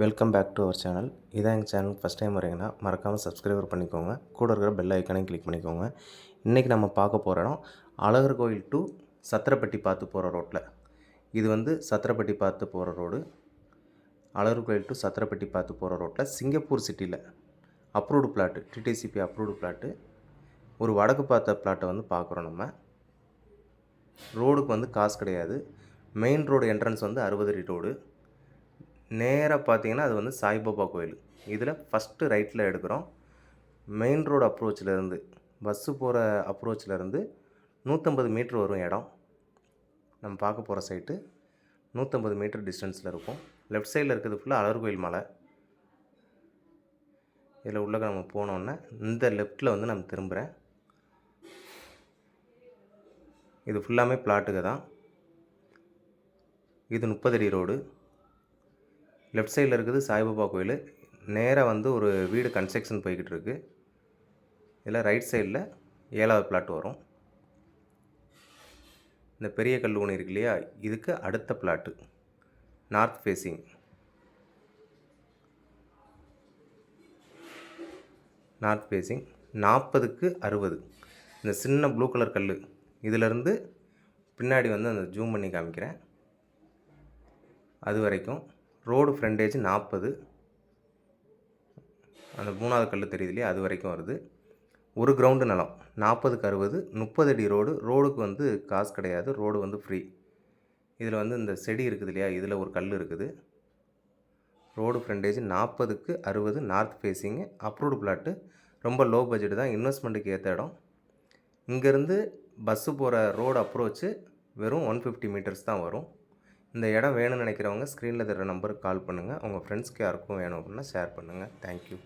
Welcome back to our channel இதான் எங்கள் channel first time வரீங்கன்னா மறக்காமல் சப்ஸ்கிரைபர் பண்ணிக்கோங்க. கூட இருக்கிற பெல் ஐக்கனையும் கிளிக் பண்ணிக்கோங்க. இன்றைக்கி நம்ம பார்க்க போகிற இடம் அழகர் கோயில் டு சத்திரப்பட்டி பார்த்து போகிற ரோட்டில் இது வந்து சத்திரப்பட்டி பார்த்து போகிற ரோடு அழகர் கோயில் டு சத்திரப்பட்டி பார்த்து போகிற ரோட்டில் சிங்கப்பூர் சிட்டியில் approved plot DTCP approved plot ஒரு வடக்கு பார்த்த பிளாட்டை வந்து பார்க்குறோம் நம்ம. ரோடுக்கு வந்து காசு கிடையாது. மெயின் ரோடு என்ட்ரன்ஸ் வந்து அறுபது அடி ரோடு நேராக பார்த்தீங்கன்னா அது வந்து சாய்பாபா கோயில். இதில் ஃபஸ்ட்டு ரைட்டில் எடுக்கிறோம். மெயின் ரோடு அப்ரோச்சில் இருந்து பஸ்ஸு போகிற அப்ரோச்சிலேருந்து நூற்றம்பது மீட்ரு வரும் இடம். நம்ம பார்க்க போகிற சைட்டு நூற்றம்பது மீட்டர் டிஸ்டன்ஸில் இருக்கும். லெஃப்ட் சைடில் இருக்கிறது ஃபுல்லாக அழகர் கோயில் மலை. இதில் உள்ளே நம்ம போனோன்னே இந்த லெஃப்ட்டில் வந்து நம்ம திரும்புகிறேன் இது ஃபுல்லாமே பிளாட்டுக்கு தான். இது முப்பதடி ரோடு லெஃப்ட் சைடில் இருக்குது சாய்பாபா கோயில். நேராக வந்து ஒரு வீடு கன்ஸ்ட்ரக்ஷன் போய்கிட்டு இருக்கு. இதில் ரைட் சைடில் ஏழாவது பிளாட் வரும். இந்த பெரிய கல் ஒன்று இருக்கு இல்லையா? இதுக்கு அடுத்த plot north facing north facing நாற்பதுக்கு அறுபது. இந்த சின்ன ப்ளூ கலர் கல் இதிலேருந்து பின்னாடி வந்து அந்த ஜூம் பண்ணி காமிக்கிறேன். அது வரைக்கும் ரோடு ஃப்ரண்டேஜ் நாற்பது. அந்த மூணாவது கல் தெரியுது இல்லையா அது வரைக்கும் வருது. ஒரு கிரவுண்டு நிலம் நாற்பதுக்கு அறுபது முப்பது அடி ரோடு. ரோடுக்கு வந்து காசு கிடையாது ரோடு வந்து ஃப்ரீ இதில் வந்து இந்த செடி இருக்குது இல்லையா? இதில் ஒரு கல் இருக்குது. ரோடு ஃப்ரண்டேஜ் நாற்பதுக்கு அறுபது நார்த் ஃபேஸிங்கு அப்ரூவ்டு பிளாட்டு ரொம்ப லோ பட்ஜெட் தான் இன்வெஸ்ட்மெண்ட்டுக்கு ஏற்ற இடம். இங்கேருந்து பஸ்ஸு போகிற ரோடு அப்ரோச்சு வெறும் ஒன் ஃபிஃப்டி மீட்டர்ஸ் தான் வரும். இந்த இடம் வேணும்னு நினைக்கிறவங்க ஸ்க்ரீனில் தர நம்பருக்கு கால் பண்ணுங்கள் உங்கள் ஃப்ரெண்ட்ஸ்க்கு யாருக்கும் வேணும் அப்படின்னா ஷேர் பண்ணுங்கள் தேங்க்யூ